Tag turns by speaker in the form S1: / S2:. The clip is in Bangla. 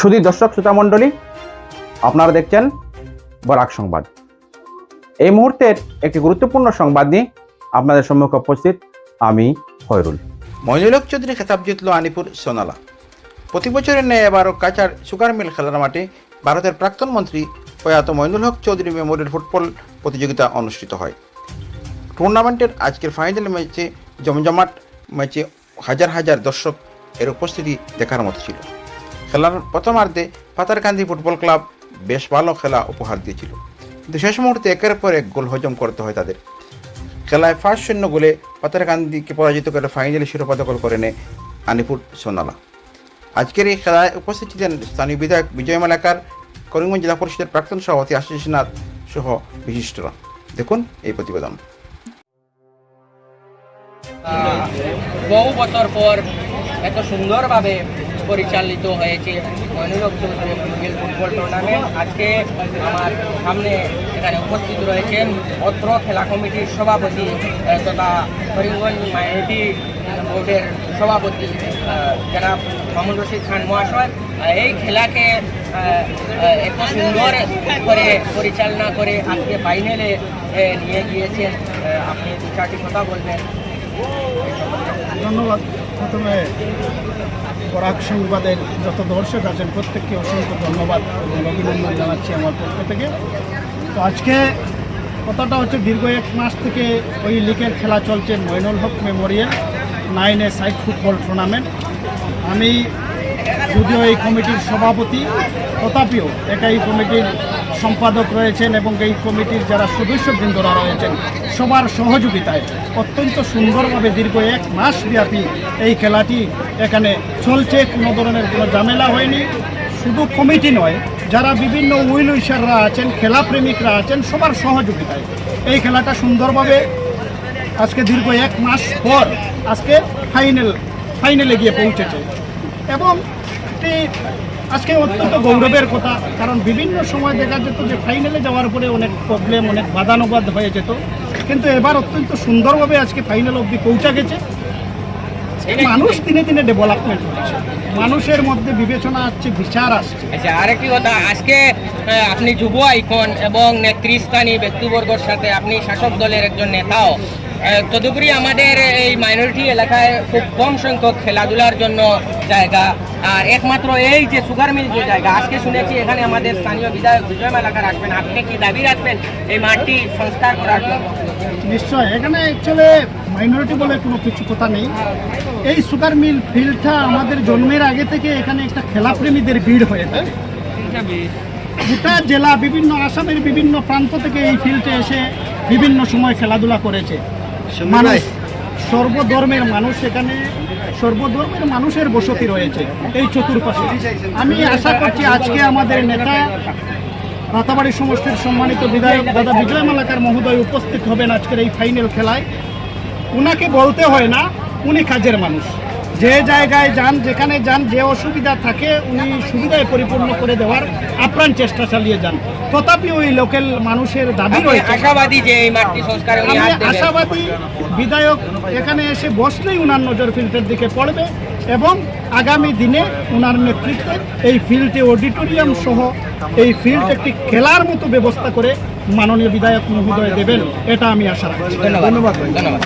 S1: শুধু দর্শক, শ্রোতা মণ্ডলী, আপনারা দেখছেন বরাক সংবাদ। এই মুহূর্তের একটি গুরুত্বপূর্ণ সংবাদ নিয়ে আপনাদের সম্মুখে উপস্থিত আমি ফয়রুল
S2: মইনুলক চৌধুরী, খেতাব জিতল, আনিপুর, সোনালা। প্রতি বছরের ন্যায় এবারও কাচার সুগার মিল খেলার মাঠে ভারতের প্রাক্তন মন্ত্রী প্রয়াত মইনুল হক চৌধুরী মেমোরিয়াল ফুটবল প্রতিযোগিতা অনুষ্ঠিত হয়। টুর্নামেন্টের আজকের ফাইনাল ম্যাচে জমজমাট ম্যাচে হাজার হাজার দর্শক এর উপস্থিতি দেখার মতো ছিল। খেলার প্রথমার্ধে পাতারকান্দি ফুটবল ক্লাব বেশ ভালো খেলা উপহার দিয়েছিল। কিন্তু শেষ মুহূর্তে একের পর এক গোল হজম করতে হয় তাদের। খেলায় ফার্স্ট শূন্য গোলে পাতারকান্দিকে পরাজিত করে ফাইনালে শিরোপা দখল করে নেয় আনিপুর সোনালা। আজকের এই খেলায় উপস্থিত ছিলেন স্থানীয় বিধায়ক বিজয় মালাকার, করিমগঞ্জ জেলা পরিষদের প্রাক্তন সভাপতি আশিস নাথ সহ বিশিষ্টরা। দেখুন এই প্রতিবেদন।
S3: বহু বছর পর এত সুন্দরভাবে পরিচালিত হয়েছে মনিরক চৌধুরী ফুটবল টুর্নামেন্ট আজকে আমার সামনে এখানে উপস্থিত রয়েছেন অত্র খেলা কমিটির সভাপতি তথা করিমগঞ্জ মাইনরিটি বোর্ডের সভাপতি জনাব মামুন রশিদ খান মহাশয়। এই খেলাকে এত সুন্দর করে পরিচালনা করে আজকে ফাইনালে নিয়ে গিয়েছেন। আপনি দু চারটি কথা বলবেন।
S4: ধন্যবাদ। প্রথমে বরাক সংবাদের যত দর্শক আছেন প্রত্যেককে অসংখ্য ধন্যবাদ এবং অভিনন্দন জানাচ্ছি আমার পক্ষ থেকে। তো আজকে কথাটা হচ্ছে দীর্ঘ এক মাস থেকে ওই লিগের খেলা চলছে Mainul Haque memorial nine side football tournament. আমি যদিও এই কমিটির সভাপতি, তথাপিও একাই কমিটির সম্পাদক রয়েছেন এবং এই কমিটির যারা সদস্যবৃন্দরা রয়েছেন, সবার সহযোগিতায় অত্যন্ত সুন্দরভাবে দীর্ঘ এক মাস ব্যাপী এই খেলাটি এখানে চলছে। কোনো ধরনের কোনো ঝামেলা হয়নি। শুধু কমিটি নয়, যারা বিভিন্ন উইল উইশাররা আছেন, খেলাপ্রেমিকরা আছেন, সবার সহযোগিতায় এই খেলাটা সুন্দরভাবে আজকে দীর্ঘ এক মাস পর আজকে ফাইনাল, ফাইনালে গিয়ে পৌঁছেছে। এবং আজকে অত্যন্ত গৌরবের কথা কারণ বিভিন্ন সময় দেখা যেত যে ফাইনালে যাওয়ার পরে অনেক প্রবলেম অনেক বাদানুবাদ হয়ে যেত। কিন্তু এবার অত্যন্ত সুন্দরভাবে আজকে ফাইনাল অবধি পৌঁছা গেছে। মানুষ দিনে দিনে ডেভেলপমেন্ট হচ্ছে। মানুষের মধ্যে বিবেচনা আসছে বিচার আসছে।
S3: আচ্ছা আরেকটি কথা আজকে আপনি যুব আইকন এবং নেতৃস্থানীয় ব্যক্তিবর্গর সাথে আপনি শাসক দলের একজন নেতাও। তদুপরি আমাদের এই মাইনরিটি এলাকায় খুব কম সংখ্যক খেলাধুলার জন্য জায়গা। আর একমাত্র এই যে সুগার মিল যে জায়গা, আজকে শুনেছি এখানে আমাদের স্থানীয় বিধায়ক বিজয় মালাকার আসবেন। আপনি কি দাবি রাখবেন এই মাঠটি সংস্কার করার জন্য?
S4: নিশ্চয়। এখানে অ্যাকচুয়ালি মাইনরিটি বলে কোনো কিছু কথা নেই। এই সুগার মিল ফিল্ডটা আমাদের জন্মের আগে থেকে এখানে একটা খেলাপ্রেমীদের ভিড় হয়ে থাকে। গোটা জেলা, বিভিন্ন আসামের বিভিন্ন প্রান্ত থেকে এই ফিল্ডে এসে বিভিন্ন সময় খেলাধুলা করেছে। মানুষ, সর্বধর্মের মানুষ এখানে, সর্বধর্মের মানুষের বসতি রয়েছে এই চতুর্পাশে। আমি আশা করছি আজকে আমাদের নেতা, রাতাবাড়ি সমষ্টির সম্মানিত বিধায়ক দাদা বিজয় মালাকার মহোদয় উপস্থিত হবেন আজকের এই ফাইনাল খেলায়। উনাকে বলতে হয় না, উনি কাজের মানুষ। যে জায়গায় যান যেখানে যান যে অসুবিধা থাকে উনি সুবিধায় পরিপূর্ণ করে দেওয়ার আপ্রাণ চেষ্টা চালিয়ে যান। তথাপি ওই লোকাল মানুষের দাবি রয়েছে
S3: আশাবাদী যে এই মাঠটি সংস্কারে উনি
S4: আমি
S3: হাত দেবেন
S4: আশাবাদী বিধায়ক এখানে এসে বসলেই উনার নজর ফিল্ডের দিকে পড়বে এবং আগামী দিনে উনার নেতৃত্বে এই ফিল্ডে অডিটোরিয়াম সহ এই ফিল্ড একটি খেলার মতো ব্যবস্থা করে মাননীয় বিধায়ক মহোদয় দেবেন এটা আমি আশা রাখছি।
S3: ধন্যবাদ। ধন্যবাদ।